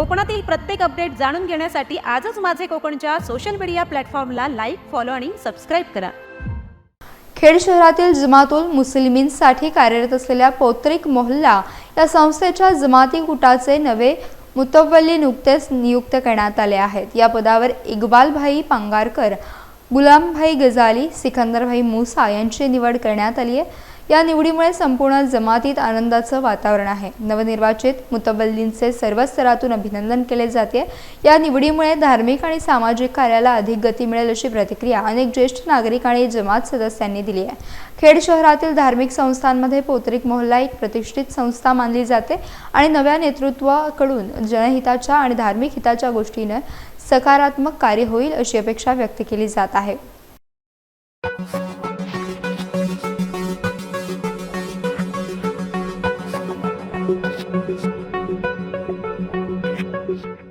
कोकणातील प्रत्येक अपडेट जाणून घेण्यासाठी आजच माझे कोकणच्या सोशल मीडिया प्लॅटफॉर्मला लाईक फॉलो आणि सबस्क्राईब करा. खेड शहरातील जमातुल मुस्लिमींसाठी कार्यरत असलेल्या पौत्रिक मोहल्ला या संस्थेच्या जमाती गुटाचे नवे मुतवल्ली नुकतेच नियुक्त करण्यात आले आहेत. या पदावर इकबालभाई पांगारकर गुलामभाई गजाली सिकंदरभाई मुसा यांची निवड करण्यात आली आहे. या निवडीमुळे संपूर्ण जमातीत आनंदाचं वातावरण आहे. नवनिर्वाचित मुतबल्लींचे सर्व स्तरातून अभिनंदन केले जाते. या निवडीमुळे धार्मिक आणि सामाजिक कार्याला अधिक गती मिळेल अशी प्रतिक्रिया अनेक ज्येष्ठ नागरिक आणि जमात सदस्यांनी दिली आहे. खेड शहरातील धार्मिक संस्थांमध्ये पौत्रिक मोहल्ला एक प्रतिष्ठित संस्था मानली जाते आणि नव्या नेतृत्वाकडून जनहिताच्या आणि धार्मिक हिताच्या गोष्टीनं सकारात्मक कार्य होईल अशी अपेक्षा व्यक्त केली जात आहे. Thank you.